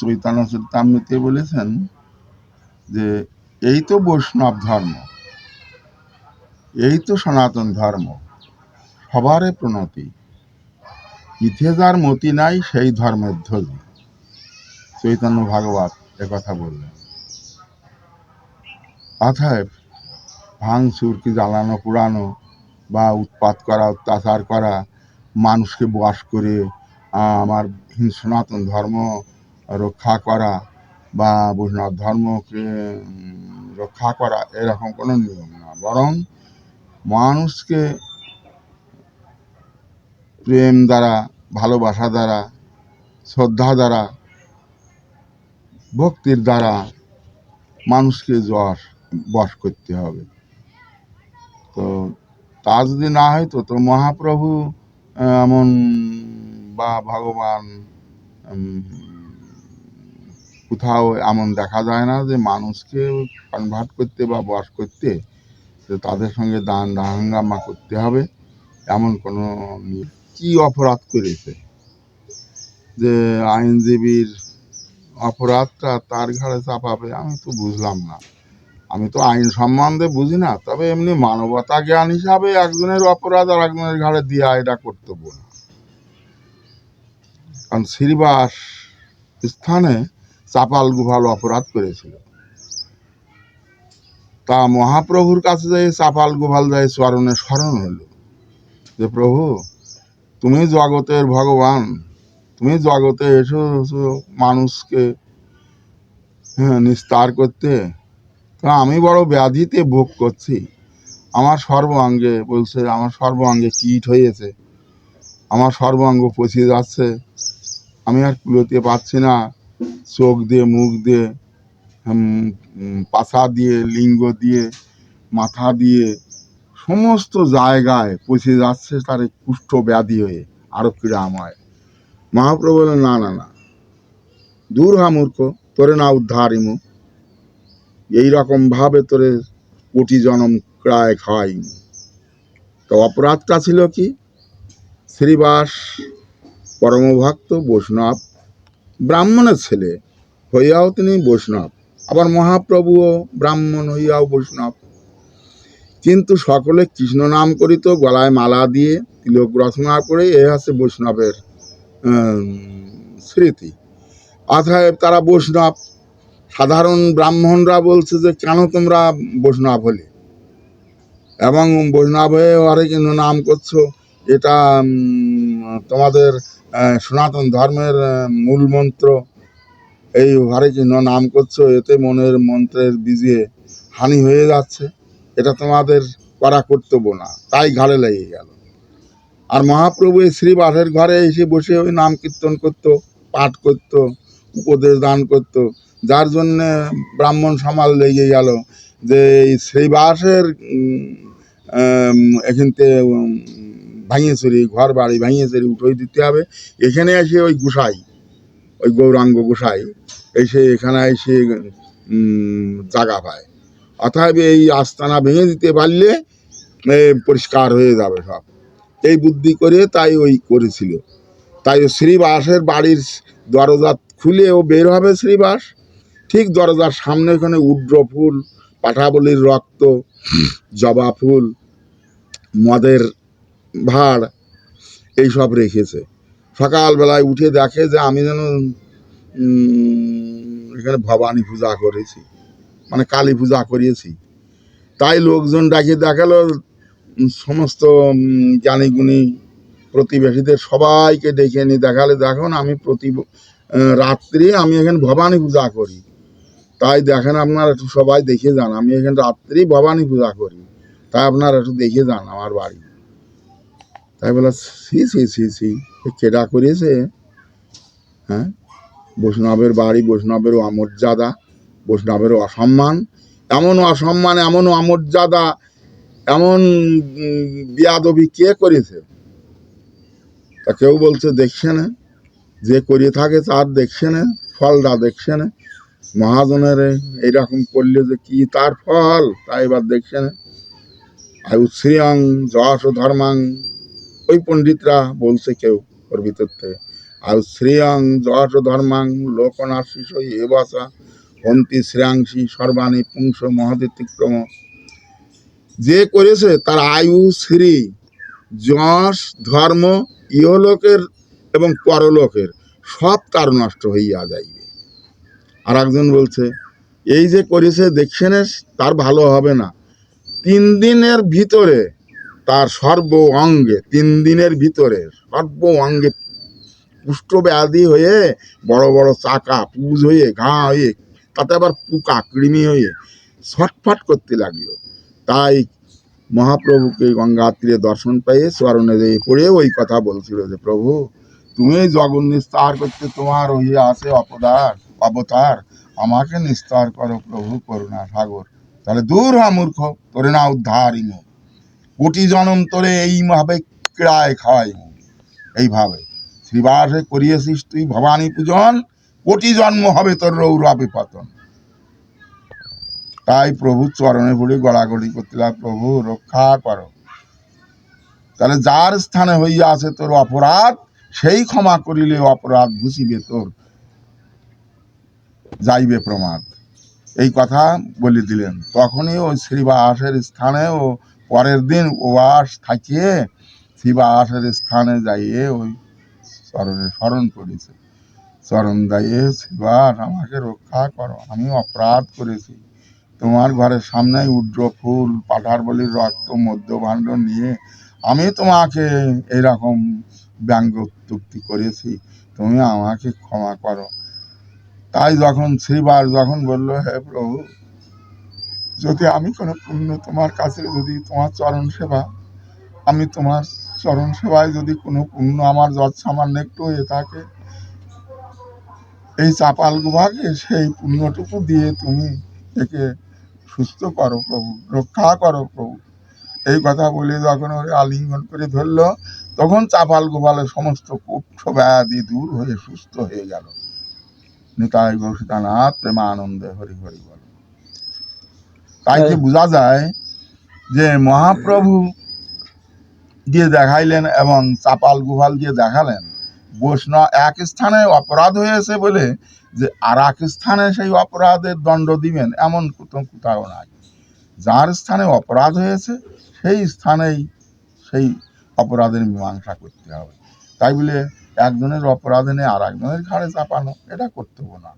চৈতন্য চরিতামৃতে বলেছেন যে, এই তো বৈষ্ণব ধর্ম, এই তো সনাতন ধর্ম, সবারে প্রণতি, ইথে যার মতি নাই সেই ধর্মের ধ্বজি চৈতন্য ভাগবত কথা বললেন। অতএব ভাঙচুর কি জ্বালানো পুরানো বা উৎপাত করা, অত্যাচার করা, মানুষকে বাস করে আমার সনাতন ধর্ম রক্ষা করা বা বৈষ্ণব ধর্মকে রক্ষা করা, এরকম কোনো নিয়ম না। বরং মানুষকে প্রেম দ্বারা, ভালোবাসা দ্বারা, শ্রদ্ধা দ্বারা, ভক্তির দ্বারা মানুষকে যশ বশ করতে হবে। তো তা যদি না হয়তো তো মহাপ্রভু এমন বা ভগবান কোথাও এমন দেখা যায় না যে মানুষকে কনভার্ট করতে বা বশ করতে তাদের সঙ্গে দান হাঙ্গামা করতে হবে। এমন কোনো নি- কি অপরাধ করেছে? যে আইনজীবীর অপরাধটা তার ঘাড়ে চাপাবে, আমি তো বুঝলাম না। আমি তো আইন সম্বন্ধে বুঝি না, তবে এমনি মানবতা জ্ঞান হিসাবে একজনের অপরাধ আর একজনের ঘাড়ে দিয়া এটা কর্তব্য না। কারণ শ্রীবাস স্থানে চাপাল গুভাল অপরাধ করেছিল। তা মহাপ্রভুর কাছে যাই চাপাল গোপাল যাই চরণে স্মরণ হলো যে, প্রভু, তুমি জগতের ভগবান। তুমি জগতে এসো মানুষকে হ্যাঁ নিস্তার করতে। তা আমি বড় ব্যাধিতে ভোগ করছি। আমার সর্বাঙ্গে, বলছে, আমার সর্বাঙ্গে কীট হয়েছে। আমার সর্বাঙ্গ পচে যাচ্ছে। আমি আর কুলোতে পারছি না। চোখ দিয়ে, মুখ দিয়ে পাছা দিয়ে, লিঙ্গ দিয়ে, মাথা দিয়ে, সমস্ত জায়গায় পচে যাচ্ছে তার কুষ্ঠ ব্যাধি হয়ে, আরও ক্রীড়াময় মহাপ্রভু বলেন না না না। দূর হা মূর্খ, তোরে না উদ্ধারিমু এইরকম ভাবে তোরে কোটি জনম ক্রায় খাওয়াইমু তো অপরাধটা ছিল কি? শ্রীবাস পরমভক্ত বৈষ্ণব ব্রাহ্মণের ছেলে, হইয়াও তিনি বৈষ্ণব। আবার মহাপ্রভুও ব্রাহ্মণ, হইয়াও বৈষ্ণব। কিন্তু সকলে কৃষ্ণ নাম করিত, গলায় মালা দিয়ে তিলক রচনা করে এ হচ্ছে বৈষ্ণবের স্মৃতি। অতএব তারা বৈষ্ণব। সাধারণ ব্রাহ্মণরা বলছে যে, কেন তোমরা বৈষ্ণব হলে? এবং বৈষ্ণব হয়ে হরে নাম করছ? এটা তোমাদের সনাতন ধর্মের মূল মন্ত্র। এই হরে কৃষ্ণ নাম করছ, এতে মনের মন্ত্রের বীজে হানি হয়ে যাচ্ছে। এটা তোমাদের করা কর্তব্য না। তাই ঘাড়ে লেগে গেল। আর মহাপ্রভু এই শ্রীবাসের ঘরে এসে বসে ওই নাম কীর্তন করতো, পাঠ করতো, উপদেশ দান করতো। যার জন্য ব্রাহ্মণ সমাজ লেগে গেল যে এই শ্রীবাসের এখানতে ভাঙিয়ে ঘর বাড়ি ভাঙিয়ে চুরি উঠোই দিতে হবে। এখানে এসে ওই গুসাই, ওই গৌরাঙ্গ গোসাই এসে এখানে এসে জাগা পায়। অতএব এই আস্তানা ভেঙে দিতে পারলে পরিষ্কার হয়ে যাবে সব। এই বুদ্ধি করে তাই ওই করেছিল। তাই ও শ্রীবাসের বাড়ির দরজা খুলে ও বের হবে শ্রীবাস। ঠিক দরজার সামনে ওখানে উড্র ফুল, পাঠাবলির রক্ত, জবা ফুল, মদের ভাড় এইসব রেখেছে। সকালবেলায় উঠে দেখে যে আমি যেন এখানে ভবানী পূজা করেছি মানে কালী পূজা করিয়েছি। তাই লোকজন ডাকে দেখাল, সমস্ত জ্ঞানীগুণী প্রতিবেশীদের সবাইকে ডেকে এনে দেখালে, দেখুন আমি প্রতি রাত্রি আমি এখানে ভবানী পূজা করি। তাই দেখেন আপনারা একটু সবাই দেখে যান, আমি এখানে রাত্রি ভবানী পূজা করি। তাই আপনারা একটু দেখে যান আমার বাড়ি। তাই বলে, সি সি সি সি। কেডা করেছে হ্যাঁ? বৈষ্ণবের বাড়ি, বৈষ্ণবেরও অমর্যাদা বৈষ্ণবেরও অসম্মান। এমন অসম্মান, এমন অমর্যাদা এমন বিয়াদবি কে করেছে তা কেউ বলছে, দেখছে না। যে করিয়ে থাকে তার দেখছে না, ফলটা দেখছে না। মহাজনের এইরকম করলে যে কি তার ফল তা এবার দেখছে না। আর শ্রিয়ং যশ ধর্মাং ওই পণ্ডিতরা বলছে কেউ ওর ভিতর থেকে। আর শ্রেয়ং যশ ধর্মাং লোকনাশিস এ বাসা, হন্তি শ্রেয়াংশী সর্বাণী পুংস মহদিতিক্রম যে করেছে তার আয়ু শ্রী যশ ধর্ম ইহলোকের এবং পরলোকের, সব তার নষ্ট হইয়া যাইবে। আর একজন বলছে, এই যে করেছে দেখছেন তার ভালো হবে না। তিন দিনের ভিতরে তার সর্ব অঙ্গে তিন দিনের ভিতরে সর্ব অঙ্গে পুষ্ট ব্যাধি হয়ে বড় বড় চাকা, পুজ হয়ে, ঘা হয়ে, তাতে আবার পোকা, কৃমি হয়ে ছটফট করতে লাগল। তাই মহাপ্রভুকে গঙ্গা তীরে দর্শন পেয়ে স্মরণে দিয়ে পড়ে ওই কথা বলছিল যে, প্রভু, তুমি জগৎ নিস্তার করতে তোমার ওই আছে অপদার অবতার। আমাকে নিস্তার করো প্রভু, করুণা সাগর। তাহলে দূর হ, মূর্খ ইমু কোটি জনম তোরে এইভাবে ক্রায় খাওয়াই এইভাবে। শ্রীবাসে করিয়েছিস তুই ভবানী পূজন, কোটি জন্ম হবে তোর রৌরবে পতন তাই প্রভু চরণে পড়ে গড়াগড়ি করতে প্রভু, রক্ষা করো। তাহলে যার স্থানে হইয়া আছে তোর অপরাধ, সেই ক্ষমা করিলে অপরাধ ঘুষিবে তোর। যাইবে প্রমাদ। এই কথা বলে দিলেন তখনই ওই শ্রীবাসের স্থানে ও পরের দিন ওয়াস থাকিয়ে শ্রীবাসের স্থানে যাইয়ে ওই চরণে স্মরণ করেছে। চরণ দাইয়ে শ্রীবাস আমাকে রক্ষা করো, আমি অপরাধ করেছি। তোমার ঘরের সামনে উড্র ফুল, পাঠার বলির রক্ত মধ্যভাণ্ড নিয়ে আমি তোমাকে এরকম ব্যঙ্গ উক্তি করেছি। তুমি আমাকে ক্ষমা করো। তাই যখন শ্রীবার যখন বলল, হে প্রভু যদি আমি কোনো পুণ্য তোমার কাছে যদি তোমার চরণ সেবা, আমি তোমার চরণ সেবায় যদি কোনো পুণ্য আমার যত সামান্য একটু হয়ে থাকে, এই চাপাল গুভাকে সেই পুণ্যটুকু দিয়ে তুমি একে সুস্থ করো প্রভু, রক্ষা করো প্রভু। এই কথা বলে যখন ওরে আলিঙ্গন করে ধরলো, তখন চাপাল গোপালের সমস্ত কুষ্ঠ ব্যাধি দূর হয়ে সুস্থ হয়ে গেল। নিতাই গৌসিতানাথ প্রেমানন্দে হরি হরি বল। তাই কি বোঝা যায় যে মহাপ্রভু দিয়ে দেখাইলেন এবং চাপাল গুহাল দিয়ে দেখালেন বৈষ্ণব এক স্থানে অপরাধ হয়েছে বলে যে আর এক স্থানে সেই অপরাধের দণ্ড দিবেন এমন কোথাও কোথাও নাই। যার স্থানে অপরাধ হয়েছে সেই স্থানেই সেই অপরাধের মীমাংসা করতে হবে। তাই বলে একজনের অপরাধ এনে আর একজনের ঘাড়ে চাপানো এটা কর্তব্য না।